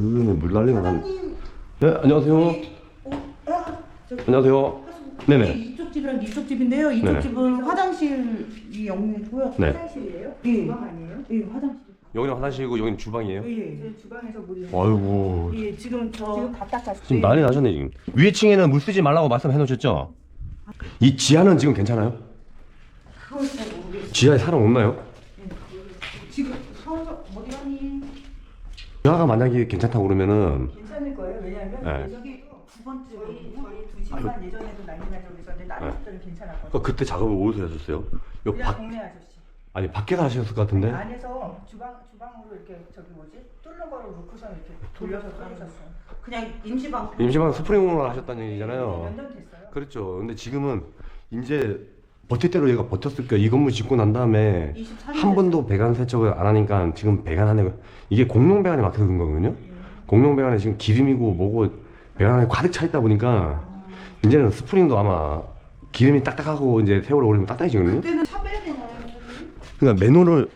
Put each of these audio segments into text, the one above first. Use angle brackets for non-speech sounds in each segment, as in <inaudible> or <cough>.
물 난리가 난. 네, 안녕하세요. 안녕하세요. 네네. 이쪽 집이랑 이쪽 집인데요. 이쪽 네네. 집은 화장실이 영리고요. 네. 화장실이에요? 예. 주방 아니에요? 예, 화장실. 여기는 화장실이고 여기는 주방이에요. 예. 저 주방에서 물이 아이고. 예, 지금 저 지금 다 닦았어요. 지금 난리 나셨네 지금. 위에 층에는 물 쓰지 말라고 말씀해 놓으셨죠? 이 지하는 지금 괜찮아요? 그걸 잘 모르겠어요. 지하에 사람 없나요? 지금 서울 어디 가니? 지하가 만약에 괜찮다고 그러면은 괜찮을 거예요. 왜냐하면 네. 여기 두 번째 저희 저희 두 집만 예전에도 난리 난 적이 있었는데 다른 네. 집들은 괜찮았거든요. 그 그때 작업을 어디서 하셨어요? 요 그냥 밖 동네 아저씨. 아니 밖에서 하셨을 것 같은데. 안에서 주방 주방으로 이렇게 저기 뭐지 뚫는 거를 놓고서 이렇게 돌려서 끓이셨어요. 그냥 임시방. 임시방 스프링으로 하셨다는 얘기잖아요. 몇 년 됐어요. 그렇죠. 근데 지금은 이제 버틸 대로 얘가 버텼을 거야. 이 건물 짓고 난 다음에 24년 한 번도 배관 세척을 안 하니까 지금 배관 안에 이게 공룡 배관에 막혀서 그런 거거든요. 공룡 배관에 지금 기름이고 뭐고 배관 안에 가득 차 있다 보니까 이제는 스프링도 아마 기름이 딱딱하고 이제 세월이 오르면 딱딱해지거든요. 그때는 차 빼야 되나요? 그러니까 매너를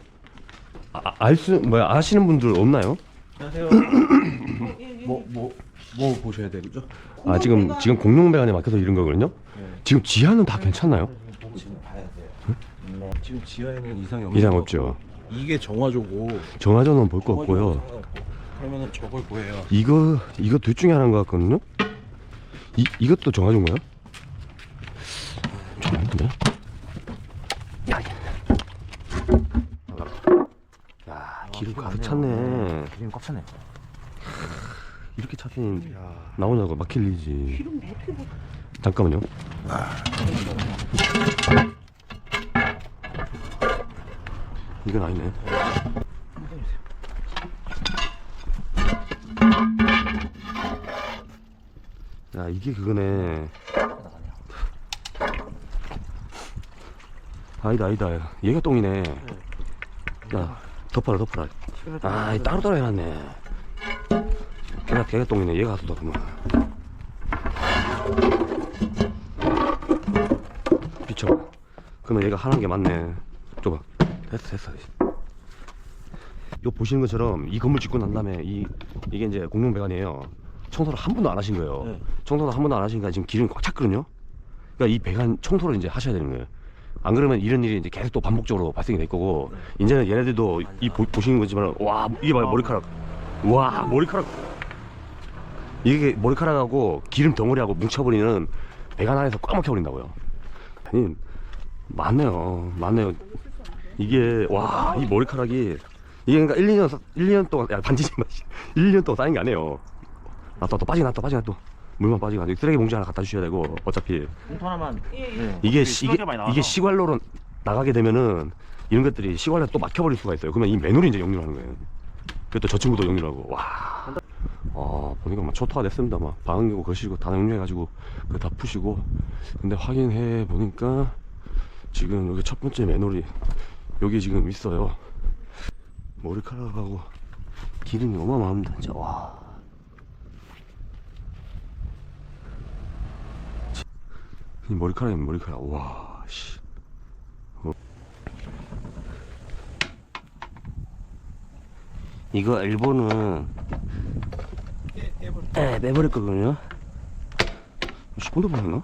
아, 알수 뭐야 아시는 분들 없나요? 뭐뭐 뭐 보셔야 되죠? 아 지금 지금 공룡 배관에 막혀서 이런 거거든요. 지금 지하는 다 괜찮나요? 지금 지하에는 이상이 없는 이상 거. 없죠. 이게 정화조고 정화전은 볼거 없고요. 정화조는 상관없고. 그러면은 저걸 뭐예요? 이거 이거 둘 중에 하나인 것 같거든요. 이 이것도 정화조인가요? 정화인데? 야, 야 기름 가득 찼네. 기름 꽉 차네. 이렇게 차더니 나오냐고 막힐 일이지. 기름 어떻게 뭐 잠깐만요. 이건 아니네. 야 이게 그거네. 아니다 아니다. 얘가 똥이네. 야 덮어라 덮어라. 아이 따로 따로 해놨네. 걔가 걔가 똥이네. 얘가 가서 덮으면. 비춰. 그러면 얘가 하는 게 맞네. 됐어, 됐어. 요 보시는 것처럼 이 건물 짓고 난 다음에 이 이게 이제 공룡배관이에요. 청소를 한 번도 안 하신 거예요. 네. 청소를 한 번도 안 하시니까 지금 기름이 꽉 찼거든요. 그러니까 이 배관 청소를 이제 하셔야 되는 거예요. 안 그러면 이런 일이 이제 계속 또 반복적으로 발생이 될 거고 이제는 얘네들도 이 보, 보시는 거지만 와 이게 봐요 머리카락 와 머리카락 이게 머리카락하고 기름 덩어리하고 뭉쳐버리는 배관 안에서 꽉 막혀버린다고요. 아니 많네요, 많네요. 이게 와 이 머리카락이 이게 그러니까 1, 2년 1, 2년 동안 야 반지지 마. 1, 2년 동안 쌓인 게 아니에요. 나또 또 빠지나 또 빠지나 또 물만 빠지고 쓰레기 봉지 하나 갖다 주셔야 되고 어차피 봉투 하나만 네. 이게 시, 이게. 이게 시관로로 나가게 되면은 이런 것들이 시관로 또 막혀버릴 수가 있어요. 그러면 이 매너를 이제 역류하는 거예요. 그것도 저 친구도 역류하고 와. 아 보니까 막 초토화 됐습니다. 막 방음기고 거시고 다 역류해가지고 그거 다 푸시고 근데 확인해 보니까 지금 여기 첫 번째 매놀이 여기 지금 있어요. 머리카락하고 기름이 어마어마합니다. 진짜 와. 이 머리카락이 머리카락 와 씨. 어. 이거 일본은 에 빼버릴 거거든요 10분도 보냈나?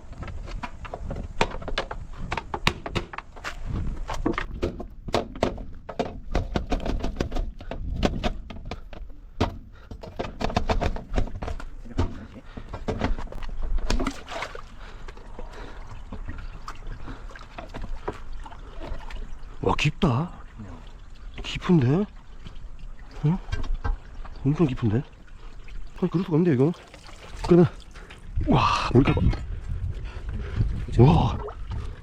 와 깊다 깊은데? 어? 엄청 깊은데? 아니 그럴 수가 없는데 이거 그러면 와 머리카락 봐. 와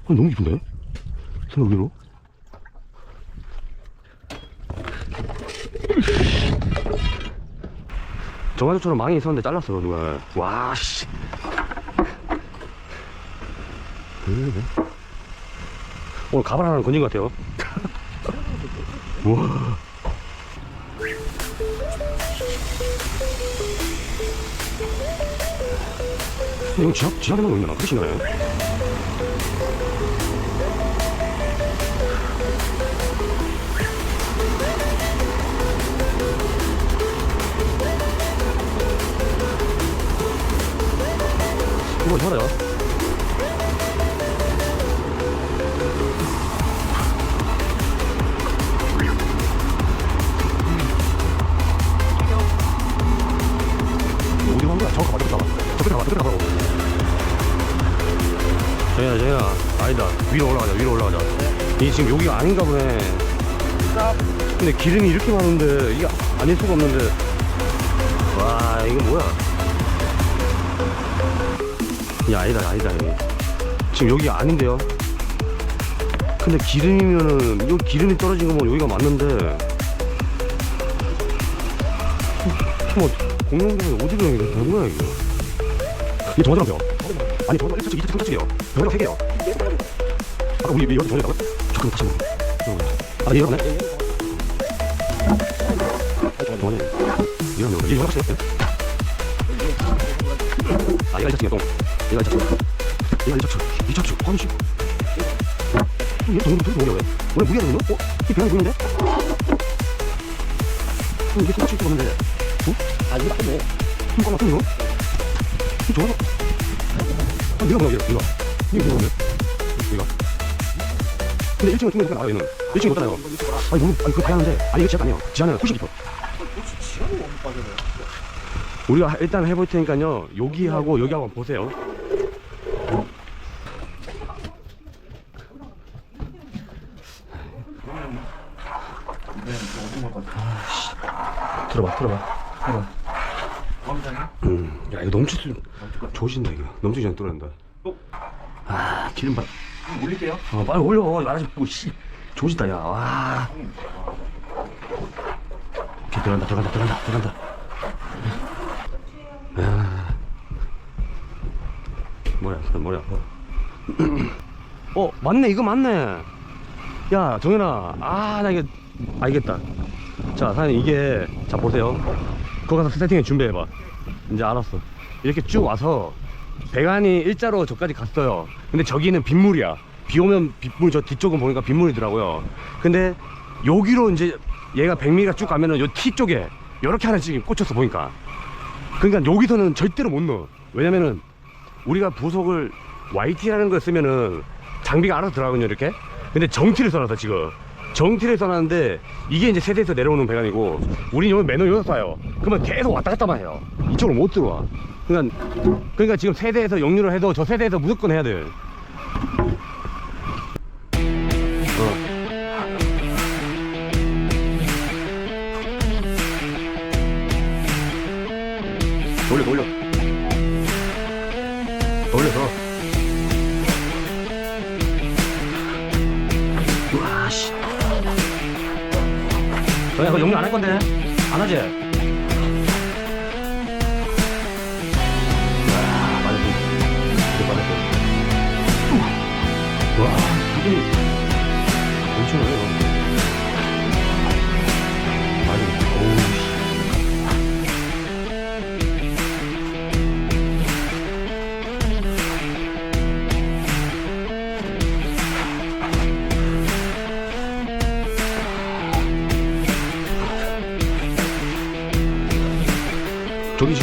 아니, 너무 깊은데? 생각 외로 정화조처럼 망이 있었는데 잘랐어 누가 와씨 오늘 가발 하나 건진 것 같아요 우 와. 이거 지하, 지하에만 오는구나. 끝이네. 이거 야 저거 가봐, 저거 가봐. 저거 가봐, 저거 가봐. 정현아. 아니다. 위로 올라가자, 위로 올라가자. 이게 지금 여기가 아닌가 보네. 근데 기름이 이렇게 많은데, 이게 아닐 수가 없는데. 와, 이거 뭐야? 이 아니다, 아니다, 이게. 지금 여기 아닌데요? 근데 기름이면은, 이거 기름이 떨어진 거면 여기가 맞는데. 뭐, 공룡병이 어디 병이 돼? 뭐야, 이거? 이게 정화장 병. 아니, 정화장 1차측, 2차측, 3차측이에요. 병이랑 3개예요. 아까 우리 여기서 정화장이라고요? 잠깐 다시 한번. 아, 네, 이러네? 정화장. 이러면, 이게 정화장 같이 아, 얘가 1차측이야, 똥. 얘가 1차측. 얘가 1차측. 2차측. 아니, 씨. 얘 정화장 좋은데, 왜? 원래 무리하는 거? 어? 이 병이 보이는데? 어, 이게 3차측 찍었는데. 아 이거 맞네 이거 맞네 이거? 이거 좋아. 아 이거 뭐야 이거 이거. 이거 뭐야 이거. 근데 1층은 충분히 나와요 얘는. 1층이 없잖아요. 아니 너무 아니 그거 봐야 하는데. 아니 이거 지하가 아니에요. 지하는 훨씬 깊어. 우리가 일단 해볼 테니까요. 여기하고 여기하고 한번 보세요. 들어봐 들어봐. 이거 넘칠 수 조진다 이거. 넘치기 전에 뚫어낸다. 아 기름 봐 올릴게요. 어, 빨리 올려. 말하지 말고 씨. 조진다 야와. 오케이 들어간다 들어간다 들어간다 들어간다. 야. 뭐야 뭐야 <clears throat> 어 맞네 이거 맞네. 야 정현아. 아 나 이거 알겠다. 자 사장님 이게 자 보세요. 그거 가서 세팅해 준비해봐. 이제 알았어 이렇게 쭉 와서 배관이 일자로 저까지 갔어요. 근데 저기는 빗물이야. 비 오면 빗물 저 뒤쪽은 보니까 빗물이더라고요. 근데 여기로 이제 얘가 100m가 쭉 가면은 요 T 쪽에 이렇게 하나씩 꽂혔어 보니까. 그러니까 여기서는 절대로 못 넣어. 왜냐면은 우리가 부속을 YT라는 걸 쓰면은 장비가 알아서 들어가거든요 이렇게. 근데 정티를 써놔서 지금. 정티를 써놨는데 이게 이제 세대에서 내려오는 배관이고 우린 여기 매너 여기서 쏴요. 그러면 계속 왔다 갔다만 해요. 이쪽으로 못 들어와 그러니까 그러니까 지금 세대에서 역류를 해도 저 세대에서 무조건 해야 돼 어. 돌려 돌려. 돌려서 우와 씨. 너야 그거 용량 안할 건데. 안 하지?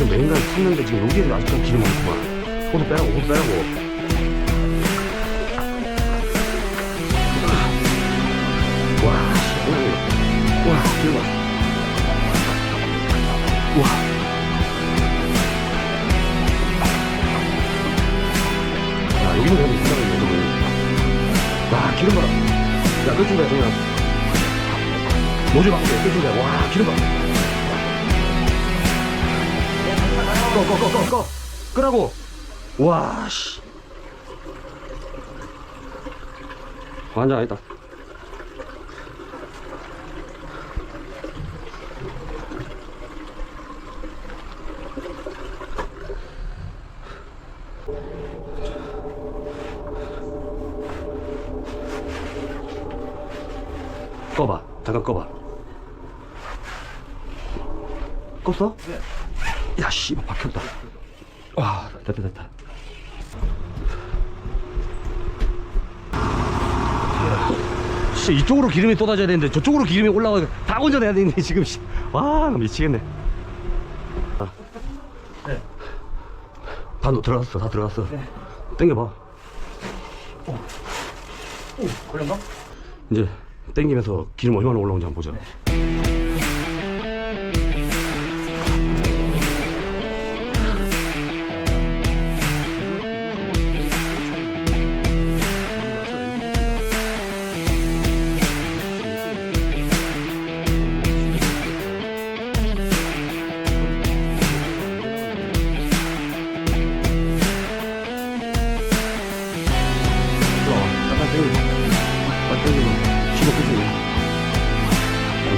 지금 메인간 탔는데 지금 여기에 아직도 기름 많구만. 호도 빼라고 호도 빼라고. 와 이거. 와봐 와. 야 여기는 그냥 괜찮은데 여기 와 기름 봐라 야 끌준다 정현아 노즐 바꾸게 끌준다 와 기름 봐 꺼, 꺼, 꺼. 끄라고. 와, 씨. 완전 아니다. 꺼봐. 잠깐 꺼봐. 껐어? 야, 씨, 박혔다. 와, 됐다, 됐다. 씨, 이쪽으로 기름이 쏟아져야 되는데 저쪽으로 기름이 올라가 다 건져내야 되는데 지금 씨. 와, 나 미치겠네. 아. 다 넣- 들어갔어 다 들어갔어 당겨봐 그런가? 이제 당기면서 기름 얼마나 올라오는지 한번 보자 약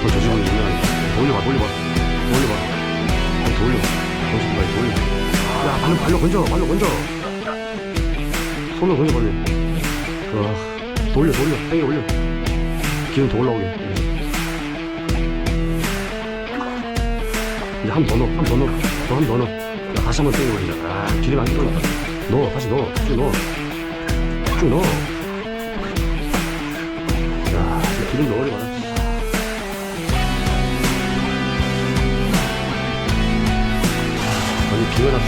더 저지르는 유명하니까 돌려봐 돌려봐. 돌려봐. 아니 돌려봐. 정신 빨리 돌려 야 발로 발로 건져 발로 건져. 손으로 건져 빨리. 와 돌려 돌려. 당겨 올려. 기름 더 올라오게. 이제 한 번 더 넣어 한번더 넣어. 또 한번더 넣어. 야, 다시 한번 당겨 올리자. 아 기름 안 들어가 넣어 다시 넣어 쭉 넣어. 쭉 넣어. 야 기름 넣어 기름 뭐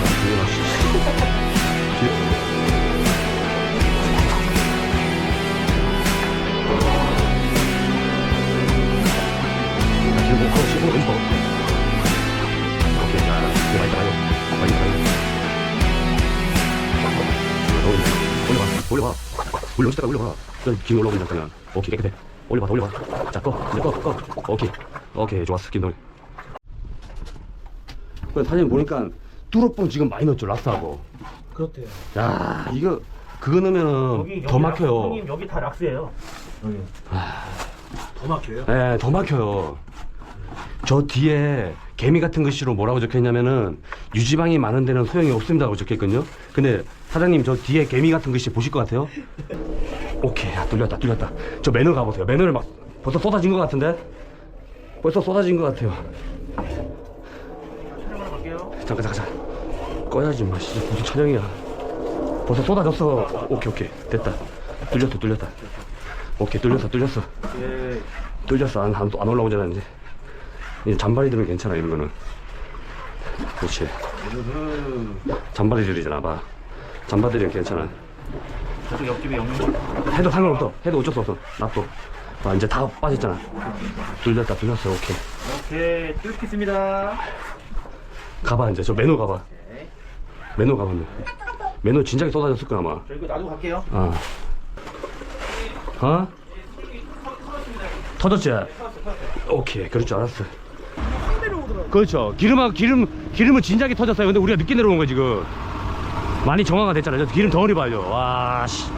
많이 올려봐 올려봐. 그냥 기름 올라오면 잠깐 오케이 깨끗해. 올려봐 더 올려봐. 자꺼. 이제 꺼 꺼. 오케이. 오케이 좋았어 넣어 그 사장님 보니까 뚜러뽕 지금 많이 넣었죠 락스하고 그렇대요. 야 이거 그거 넣으면은 더 막혀요 형님 여기 다 락스예요. 여기. 더 막혀요? 예, 더 막혀요. 저 뒤에 개미 같은 글씨로 뭐라고 적혀 있냐면은 유지방이 많은 데는 소용이 없습니다라고 적혀 있거든요. 근데 사장님 저 뒤에 개미 같은 글씨 보실 것 같아요? 오케이, 야, 뚫렸다, 뚫렸다. 저 매너 가보세요. 매너를 막 벌써 쏟아진 것 같은데? 벌써 쏟아진 것 같아요. 촬영하러 갈게요. 잠깐, 잠깐, 잠깐. 꺼야지, 마. 씨, 무슨 촬영이야. 벌써 쏟아졌어. 오케이, 오케이. 됐다. 뚫렸다, 뚫렸다. 오케이, 뚫렸어, 뚫렸어. 예. 뚫렸어 안, 안, 안 올라오잖아 이제 이제 잔바리들은 괜찮아 이런 거는 그렇지 잔바리들이잖아 봐 잔바리들은 괜찮아 저쪽 옆집에 영영. 해도 상관없어 해도 어쩔 수 없어 놔둬 봐 이제 다 빠졌잖아 뚫렸다 뚫렸어 오케이 오케이 뚫겠습니다. 가봐 이제 저 매너 가봐 매너 너. 매너 진작에 쏟아졌을 거야 아마. 저 이거 놔두고 갈게요. 어 어? 터졌지? 오케이. 그럴 줄 알았어. 그렇죠. 기름하고 기름 기름은 진작에 터졌어요. 근데 우리가 늦게 내려온 거야 지금. 많이 정화가 됐잖아요. 저 기름 덩어리 봐요. 와씨.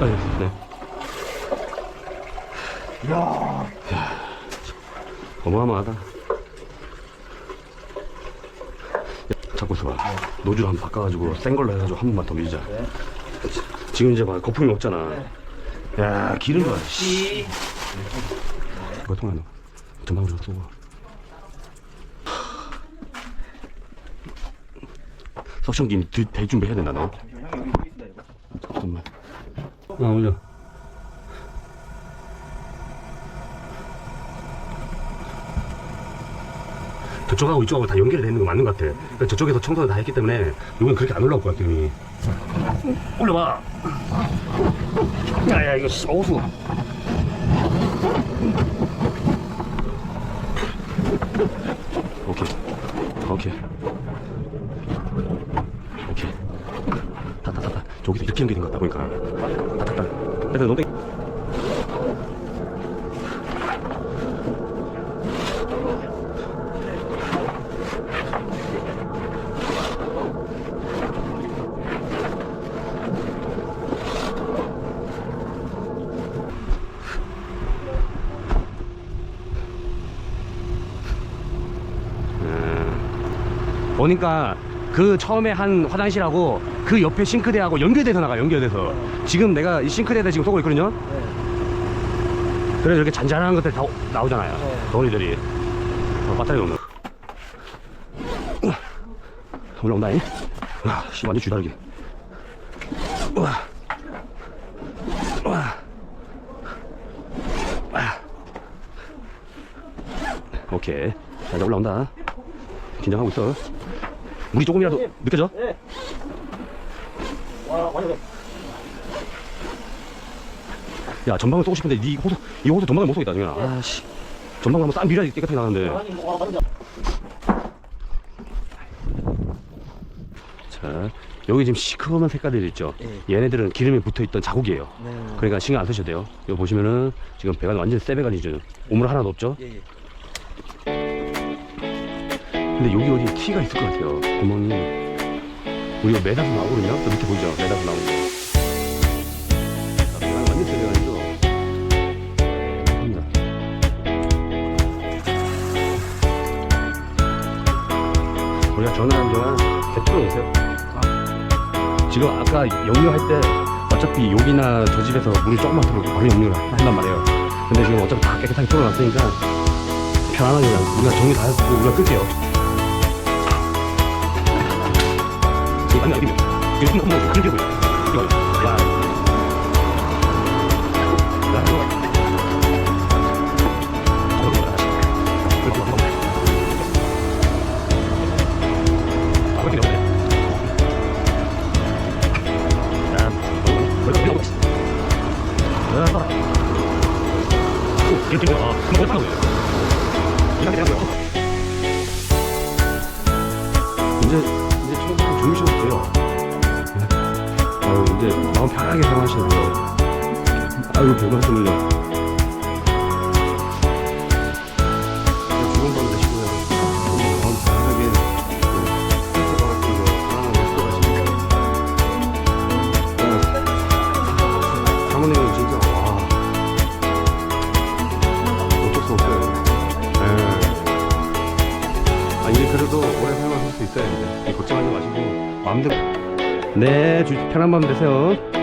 네. 이야 어마어마하다 야, 자꾸 있어봐 노즐 한번 바꿔가지고 센 걸로 해가지고 한 번만 더 밀자. 지금 이제 막 거품이 없잖아. 야 기름 봐 씨. 이거 통하노 전방으로 쏘고 석션김 대 준비 해야 된다 너. 잠깐만. 아 올려 저쪽하고 이쪽하고 다 연결이 되는 거 맞는 것 같아. 그러니까 저쪽에서 청소를 다 했기 때문에 이건 그렇게 안 올라올 것 같아 이미. 올려봐. 야야 이거 씨, 어우수 오케이. 오케이. 오케이. 탔다. 저기서 이렇게 연결된 것 같다 보니까 탔다 탔다 일단 너무 보니까 그 처음에 한 화장실하고 그 옆에 싱크대하고 연결돼서 나가 연결돼서. 지금 내가 이 싱크대에다 지금 쏘고 있거든요. 그래서 이렇게 잔잔한 것들 다 나오잖아요 덩어리들이. 어, 배터리 없는 올라온다잉? 와, 씨 완전 주다르게. 오케이. 자 이제 올라온다. 긴장하고 있어 물이 조금이라도 느껴져? 와 완전 야 전방을 쏘고 싶은데 니 호수 이 호수 전방을 못 쏘겠다 정현아. 아씨. 전방을 한번 딱 밀어야 깨끗하게 나가는데. 아니 와 완전. 자 여기 지금 시커먼 색깔들이 있죠? 예. 얘네들은 기름이 붙어있던 자국이에요. 네. 그러니까 신경 안 쓰셔도 돼요. 여기 보시면은 지금 배관 완전 새 배관이죠. 오물 하나도 없죠? 예, 예. 근데 여기 어디 티가 있을 것 같아요. 구멍이. 우리가 매다서 나오거든요. 저 밑에 보이죠? 매다서 나오는 거 자, 배관 완전 새 배관이죠 합니다. 우리가 전화한 동안 개풀어 오세요. 지금 아까 역류할 때 어차피 여기나 저 집에서 물을 조금만 틀어도 바로 역류를 한단 말이에요. 근데 지금 어차피 다 깨끗하게 털어놨으니까 편안하게 그냥 우리가 정리 다 해서 우리가 끌게요 아니 아니 이거 그렇게 보여. 이거 야 밤 되세요